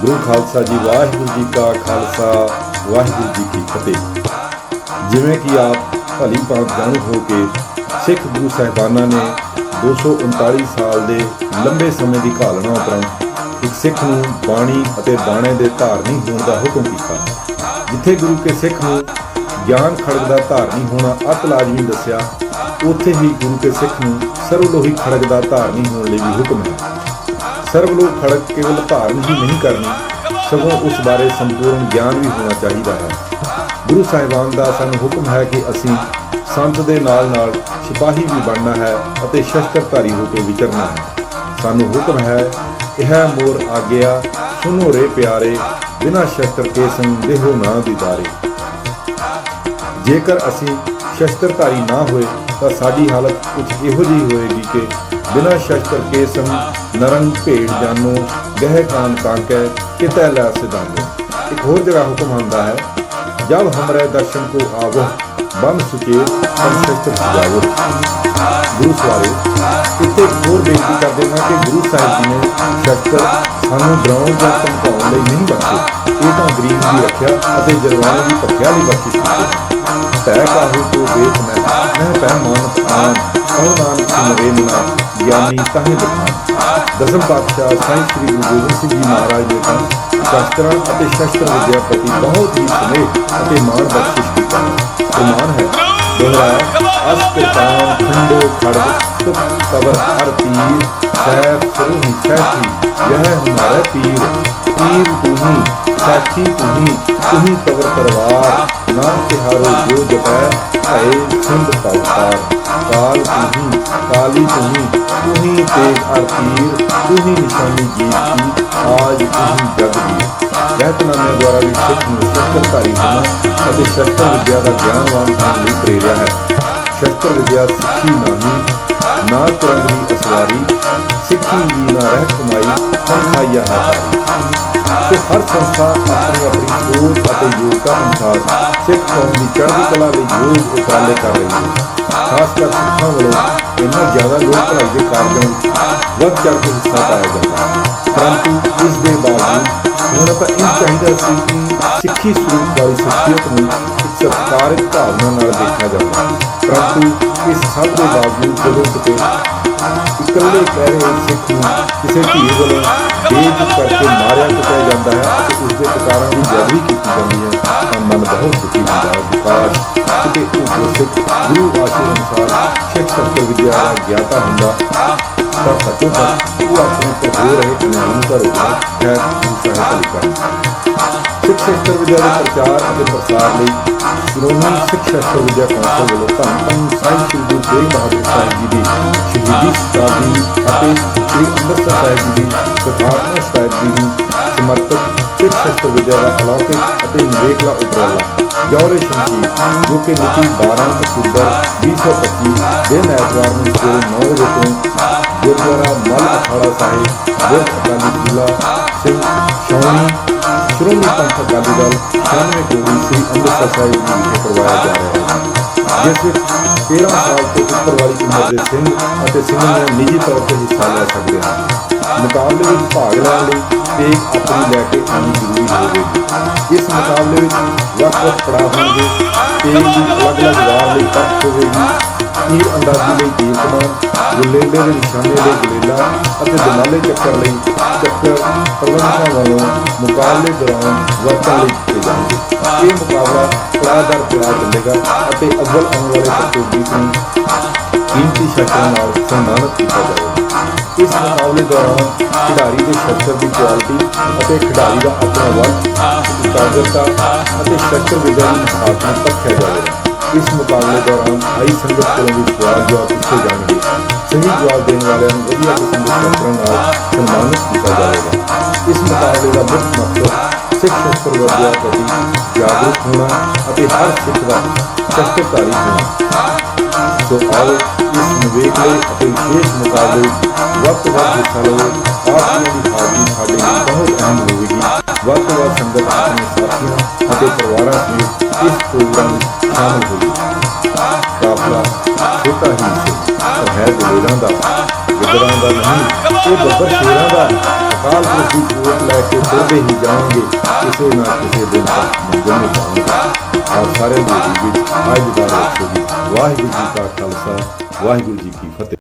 ਗੁਰੂ ਖਾਲਸਾ ਜੀ, ਵਾਹਿਗੁਰੂ ਜੀ ਕਾ ਖਾਲਸਾ, ਵਾਹਿਗੁਰੂ ਜੀ ਕੀ ਫਤਿਹ। ਜਿਵੇਂ ਕਿ ਆਪ ਭਲੀ ਭਾਂਤ ਜਾਣੂ ਹੋ ਕੇ ਸਿੱਖ ਗੁਰੂ ਸਾਹਿਬਾਨਾਂ ਨੇ 239 ਸਾਲ ਦੇ ਲੰਬੇ ਸਮੇਂ ਦੀ ਘਾਲਣਾ ਉਪਰੰਤ ਇੱਕ ਸਿੱਖ ਨੂੰ ਬਾਣੀ ਅਤੇ ਬਾਣੇ ਦੇ ਧਾਰਨੀ ਹੋਣ ਦਾ ਹੁਕਮ ਕੀਤਾ। ਜਿੱਥੇ ਗੁਰੂ ਕੇ ਸਿੱਖ ਨੂੰ ਗਿਆਨ ਖੜਗ ਦਾ ਧਾਰਨੀ ਹੋਣਾ ਅਤ ਲਾਜ਼ਮੀ ਦੱਸਿਆ, ਉੱਥੇ ਹੀ ਗੁਰੂ ਕੇ ਸਿੱਖ ਨੂੰ ਸਰਵਲੋਹੀ ਖੜਗ ਦਾ ਧਾਰਨੀ ਹੋਣ ਲਈ ਵੀ ਹੁਕਮ ਹੈ। ਸਰਬ ਸਰਵਲੋਕ ਖੜਕ ਕੇਵਲ ਧਾਰਨ ਹੀ ਨਹੀਂ ਕਰਨੀ। ਸਗੋਂ ਉਸ ਬਾਰੇ ਸੰਪੂਰਨ ਗਿਆਨ ਵੀ ਹੋਣਾ ਚਾਹੀਦਾ ਹੈ। ਗੁਰੂ ਸਾਹਿਬਾਨ ਦਾ ਸਾਨੂੰ ਹੁਕਮ ਹੈ ਕਿ ਅਸੀਂ ਸੰਤ ਦੇ ਨਾਲ ਨਾਲ ਸਿਪਾਹੀ ਵੀ ਬਣਨਾ ਹੈ ਅਤੇ ਸ਼ਸਤਰਧਾਰੀ ਹੋ ਕੇ ਵਿਚਰਨਾ ਹੈ। ਸਾਨੂੰ ਹੁਕਮ ਹੈ, ਇਹ ਮੋਰ ਆਗਿਆ ਸੁਨੋ ਰੇ ਪਿਆਰੇ, ਬਿਨਾ ਸ਼ਸਤਰ ਕੇ ਸੰਗ ਨਾ ਦੀਦਾਰੇ। ਜੇਕਰ ਅਸੀਂ ਸ਼ਸਤਰਧਾਰੀ ਨਾ ਹੋਏ, ਤਾਂ ਸਾਡੀ ਹਾਲਤ ਕੁਝ ਇਹੋ ਜਿਹੀ ਹੋਏਗੀ ਕਿ ਬਿਨਾਂ ਸ਼ਸਤਰ ਕੇ ਸੰਗ ਨਰੰਗ ਭੇਡ ਜਾਨੋ ਗਹਿ ਕਾਨ ਕਾਕੈ ਕਿਤੈ ਲੈ ਸਿਧਾਨੋ ਇੱਕ ਹੋਰ ਜਗ੍ਹਾ ਹੁਕਮ ਆਉਂਦਾ ਹੈ, ਜਬ ਹਮਰੇ ਦਰਸ਼ਨ ਕੋ ਆਵੋ। ਬੰਦ ਸੁਚੇਤ ਤਨ ਸਜਾਵੋ ਗੁਰੂ ਸਵਾਰੇ, ਇੱਥੇ ਹੋਰ ਬੇਨਤੀ ਕਰਦੇ ਹਾਂ ਕਿ ਗੁਰੂ ਸਾਹਿਬ ਜੀ ਨੇ ਸ਼ਸਤਰ ਸਾਨੂੰ ਡਰਾਉਣ ਜਾਂ ਧਮਕਾਉਣ ਲਈ ਨਹੀਂ ਬਖਸ਼ੇ ਇਹ ਤਾਂ ਗਰੀਬ ਦੀ ਰੱਖਿਆ ਅਤੇ ਜਰਵਾਣੇ ਦੀ ਭੱਖਿਆ ਲਈ ਬਖਸ਼ਿਸ਼ ਕੀਤੀ ਤੈ ਕਾਹੂ ਤੋ ਦੇਖ ਮੈਂ ਮੈਂ ਪੈ ਮਾਨਤ ਆਨ ਕਹੋ ਨਾਨਕ ਸਿਮਰੇ ਮਨਾ ਗਿਆਨੀ ਤਾਹੇ ਬਖਾਨ ਦਸਮ ਪਾਤਸ਼ਾਹ ਸਾਈਂ ਸ੍ਰੀ ਗੁਰੂ ਗੋਬਿੰਦ ਸਿੰਘ ਜੀ ਮਹਾਰਾਜ ਦੇ ਤਾਂ ਸ਼ਾਸਤਰਾਂ ਅਤੇ ਸ਼ਸਤਰ ਵਿਦਿਆ ਪ੍ਰਤੀ ਬਹੁਤ ਹੀ ਸਨੇਹ ਅਤੇ ਮਾਣ ਬਖਸ਼ਿਸ਼ ਕੀਤਾ। ਪ੍ਰਮਾਣ ਹੈ ਦੋਹਰਾਇਆ ਅਸ ਕਿਰਪਾਨ ਖੰਡੋ ਖੜਗ ਤੁਕ ਕਬਰ ਹਰ ਤੀਰ ਸੈਫ ਸਰੂਹੀ ਸੈਠੀ ਯਹ ਹਮਾਰਾ ਪੀਰ ਪੀਰ ਤੂੰ ਹੀ ਸਾਥੀ ਤੂੰ ਹੀ ਤੂੰ ਜੋ ਜਪੈ ਭਏ ਸਿੰਧ ਪਵਤਾਰ ਕਾਲ ਤੂੰ ਕਾਲੀ ਤੂੰ ਹੀ ਤੇਗ ਅਰ ਤੀਰ ਨਿਸ਼ਾਨੀ ਜੀਤ ਆਜ ਤੂੰ ਜਗ ਦੀ। ਰਹਿਤਨਾਮੇ ਦੁਆਰਾ ਵੀ ਨੂੰ ਸ਼ਸਤਰਧਾਰੀ ਹੋਣਾ ਅਤੇ ਸ਼ਸਤਰ ਵਿਦਿਆ ਦਾ ਗਿਆਨਵਾਨ ਹੋਣ ਲਈ ਪ੍ਰੇਰਿਆ ਹੈ। ਸ਼ਸਤਰ ਵਿਦਿਆ ਸਿੱਖੀ ਨਹੀਂ ਨਾ ਤੁਰੰਗੀ ਅਸਵਾਰੀ, ਸਿੱਖੀ ਵੀ ਨਾ ਰਹਿ ਕਮਾਈ ਸੰਖਾਈਆ ਹਾਰੀ ਤੇ ਹਰ ਸੰਸਥਾ ਆਪਣੀ ਆਪਣੀ ਸੋਚ ਅਤੇ ਯੋਗਤਾ ਅਨੁਸਾਰ ਸਿੱਖ ਕੌਮ ਦੀ ਚੜ੍ਹਦੀ ਕਲਾ ਲਈ ਯੋਗ ਉਪਰਾਲੇ ਕਰ ਰਹੀ ਹੈ। ਖਾਸ ਕਰ ਸਿੱਖਾਂ ਵੱਲੋਂ ਇੰਨਾ ਜ਼ਿਆਦਾ ਲੋਕ ਭਲਾਈ ਦੇ ਕਾਰਜਾਂ ਵਿੱਚ ਵੱਧ ਚੜ੍ਹ ਕੇ ਹਿੱਸਾ ਪਾਇਆ ਜਾਂਦਾ ਹੈ। ਪਰੰਤੂ ਇਸ ਦੇ ਬਾਵਜੂਦ ਹੁਣ ਤਾਂ ਇਹ ਚਾਹੀਦਾ ਸੀ ਕਿ ਸਿੱਖੀ ਸਰੂਪ ਵਾਲੀ ਸ਼ਖਸੀਅਤ ਨੂੰ ਇੱਕ ਸਤਿਕਾਰਕ ਭਾਵਨਾ ਨਾਲ ਦੇਖਿਆ ਜਾਂਦਾ ਪਰੰਤੂ ਇਸ ਸਭ ਦੇ ਬਾਵਜੂਦ ਜਦੋਂ ਕਿਤੇ ਇਕੱਲੇ ਕਹਿ ਰਹੇ ਸਿੱਖ ਨੂੰ ਕਿਸੇ ਧੀ ਵੱਲੋਂ ਬੇਇੱਜ਼ਤ ਕਰਕੇ ਮਾਰਿਆ ਕੁੱਟਿਆ ਜਾਂਦਾ ਹੈ ਅਤੇ ਉਸ ਦੇ ਟਿਕਾਰਾਂ ਦੀ ਜਬਰੀ ਕੀਤੀ ਜਾਂਦੀ ਹੈ, ਤਾਂ ਮਨ ਬਹੁਤ ਦੁਖੀ ਹੁੰਦਾ ਹੈ ਵਿਕਾਸ ਕਿਤੇ ਉਹ ਗੁਰਸਿੱਖ ਗੁਰੂ ਆਸ਼ੀਰ ਅਨੁਸਾਰ ਸਿੱਖ ਸ਼ਸਤਰ ਵਿਦਿਆ ਦਾ ਗਿਆਤਾ ਹੁੰਦਾ ਤਾਂ ਸੱਚੋ ਸੱਚ ਉਹ ਆਪਣੇ ਰੋਕਣਾ ਹੈ ਗੁਰੂ ਸਾਹਿਬ ਸਿੱਖ ਸ਼ਸਤਰ ਵਿਦਿਆ ਦੇ ਪ੍ਰਚਾਰ ਅਤੇ ਪ੍ਰਸਾਰ ਲਈ ਸ਼੍ਰੋਮਣੀ ਸਿੱਖ ਸ਼ਸਤਰ ਵਿਦਿਆ ਕੌਂਸਲ ਵੱਲੋਂ ਧੰਨ ਧੰਨ ਸਾਈਂ ਸ੍ਰੀ ਗੁਰੂ ਤੇਗ ਬਹਾਦਰ ਸਾਹਿਬ ਜੀ ਦੀ ਸ਼ਹੀਦੀ ਸ਼ਤਾਬਦੀ ਅਤੇ ਸ੍ਰੀ ਅੰਮ੍ਰਿਤਸਰ ਸਾਹਿਬ ਜੀ ਦੀ ਸਥਾਪਨਾ ਸ਼ਤਾਬਦੀ ਨੂੰ ਸਮਰਪਿਤ ਸਿੱਖ ਸ਼ਸਤਰ ਵਿਦਿਆ ਦਾ ਅਲੌਕਿਕ ਅਤੇ ਨਿਵੇਕਲਾ ਉਪਰਾਲਾ ਜੌਰੇ ਸ਼ਮਸ਼ੀਰ ਜੋ ਕਿ ਮਿਤੀ 12 ਅਕਤੂਬਰ 2025 ਦਿਨ ਐਤਵਾਰ ਨੂੰ ਸਵੇਰੇ 9 ਵਜੇ ਤੋਂ ਗੁਰਦੁਆਰਾ ਮਲ ਅਖਾੜਾ ਸਾਹਿਬ ਗੁਰ ਜ਼ਿਲ੍ਹਾ ਸਿੰਘ ਸ਼ੌਣੀ ਸ਼੍ਰੋਮਣੀ ਪੰਥ ਅਕਾਲੀ ਦਲ 96 ਕੋੜੀ ਸ੍ਰੀ ਅੰਮ੍ਰਿਤਸਰ ਸਾਹਿਬ ਜੀ ਵਿਖੇ ਕਰਵਾਇਆ ਜਾ ਰਿਹਾ ਹੈ ਜਿਸ ਵਿੱਚ 13 ਸਾਲ ਤੋਂ ਉੱਪਰ ਵਾਲੀ ਉਮਰ ਦੇ ਸਿੰਘ ਅਤੇ ਸਿੰਘਾਂ ਨਿੱਜੀ ਤੌਰ ਤੇ ਹਿੱਸਾ ਲੈ ਸਕਦੇ ਹਨ ਮੁਕਾਬਲੇ ਵਿੱਚ ਭਾਗ ਲੈਣ ਲਈ ਤੇਗ ਆਪਣੀ ਲੈ ਕੇ ਆਉਣੀ ਜ਼ਰੂਰੀ ਹੋਵੇਗੀ ਇਸ ਮੁਕਾਬਲੇ ਵਿੱਚ ਵੱਖ-ਵੱਖ ਪੜਾਅ ਹੋਣਗੇ ਤੇਗ ਦੀ ਅਲੱਗ-ਅਲੱਗ ਵਾਰ ਲਈ ਪਰਖ ਹੋਵੇਗੀ ਤੀਰ ਅੰਦਾਜ਼ੀ ਲਈ ਤੀਰ ਕਮਾਨ ਗੁਲੇਲੇ ਦੇ ਨਿਸ਼ਾਨੇ ਲਈ ਗੁਲੇਲਾ ਅਤੇ ਦਮਾਲੇ ਚੱਕਰ ਲਈ ਚੱਕਰ ਪ੍ਰਬੰਧਕਾਂ ਵੱਲੋਂ ਮੁਕਾਬਲੇ ਦੌਰਾਨ ਵਰਤਣ ਲਈ ਕੀਤੇ ਜਾਣਗੇ। ਇਹ ਮੁਕਾਬਲਾ ਪੜਾਅ ਦਰ ਪੜਾਅ ਚੱਲੇਗਾ ਅਤੇ ਅੱਵਲ ਆਉਣ ਵਾਲੇ ਪ੍ਰਤੀਯੋਗੀ ਨੂੰ ਕੀਮਤੀ ਸ਼ਰਤਾਂ ਨਾਲ ਸਨਮਾਨਿਤ ਕੀਤਾ ਜਾਵੇਗਾ। ਇਸ ਮੁਕਾਬਲੇ ਦੌਰਾਨ ਖਿਡਾਰੀ ਦੇ ਸ਼ਸਤਰ ਦੀ ਕੁਆਲਿਟੀ ਅਤੇ ਖਿਡਾਰੀ ਦਾ ਆਪਣਾ ਵੱਲ ਇਕਾਗਰਤਾ ਅਤੇ ਸ਼ਸਤਰ ਵਿਦਿਆ ਦੀ ਮਹਾਰਤ ਨੂੰ ਪਰਖਿਆ ਜਾਵੇਗਾ। ਇਸ ਮੁਕਾਬਲੇ ਦੌਰਾਨ ਆਈ ਸੰਗਤ ਕੋਲੋਂ ਵੀ ਸਵਾਲ ਜਵਾਬ ਪੁੱਛੇ ਜਾਣਗੇ ਸਹੀ ਜਵਾਬ ਦੇਣ ਵਾਲਿਆਂ ਨੂੰ ਵਧੀਆ ਕਿਸਮ ਦੇ ਸ਼ਸਤਰਾਂ ਨਾਲ ਸਨਮਾਨਿਤ ਕੀਤਾ ਜਾਵੇਗਾ। ਇਸ ਮੁਕਾਬਲੇ ਦਾ ਮੁੱਖ ਮਕਸਦ ਸਿੱਖ ਸ਼ਸਤਰ ਵਿਦਿਆ ਪ੍ਰਤੀ ਜਾਗਰੂਕ ਹੋਣਾ ਅਤੇ ਹਰ ਸਿੱਖ ਦਾ ਸ਼ਸਤਰਧਾਰੀ ਹੋਣਾ। ਸੋ ਆਓ ਇਸ ਨਿਵੇਕਲੇ ਅਤੇ ਵਿਸ਼ੇਸ਼ ਮੁਕਾਬਲੇ ਵਿੱਚ ਵੱਧ ਤੋਂ ਹਿੱਸਾ ਲਵੋ ਆਪ ਜੀ ਦੀ ਹਾਜ਼ਰੀ ਸਾਡੇ ਲਈ ਬਹੁਤ ਅਹਿਮ ਹੋਵੇਗੀ। ਵੱਧ ਤੋਂ ਵੱਧ ਸੰਗਤ ਆਪਣੇ ਸਾਥੀਆਂ ਅਤੇ ਪਰਿਵਾਰਾਂ ਸਮੇਤ ਇਸ ਪ੍ਰੋਗਰਾਮ ਵਿੱਚ ਸ਼ਾਮਲ ਹੋਈ ਕਾਫਲਾ, ਛੋਟਾ ਹੀ ਸੀ ਪਰ ਹੈ ਦਲੇਰਾਂ ਦਾ ਬੱਦਰਾਂ ਦਾ ਨਹੀਂ, ਇਹ ਬੱਬਰ ਸ਼ੇਰਾਂ ਦਾ ਅਕਾਲ ਪੁਰਖ ਦੀ ਕੋਟ ਲੈ ਕੇ ਤੁਰਦੇ ਹੀ ਜਾਵਾਂਗੇ ਕਿਸੇ ਨਾ ਕਿਸੇ ਦਿਨ ਤੱਕ ਮੰਜ਼ਿਲ ਨੂੰ ਪਾਵਾਂਗੇ ਆਪ ਸਾਰੇ ਦੀ ਵਿੱਚ ਅੱਜ ਦਾ ਰੋਜ਼ ਵਾਹਿਗੁਰੂ ਜੀ ਕਾ ਖਾਲਸਾ, ਵਾਹਿਗੁਰੂ ਜੀ ਕੀ ਫਤਿਹ।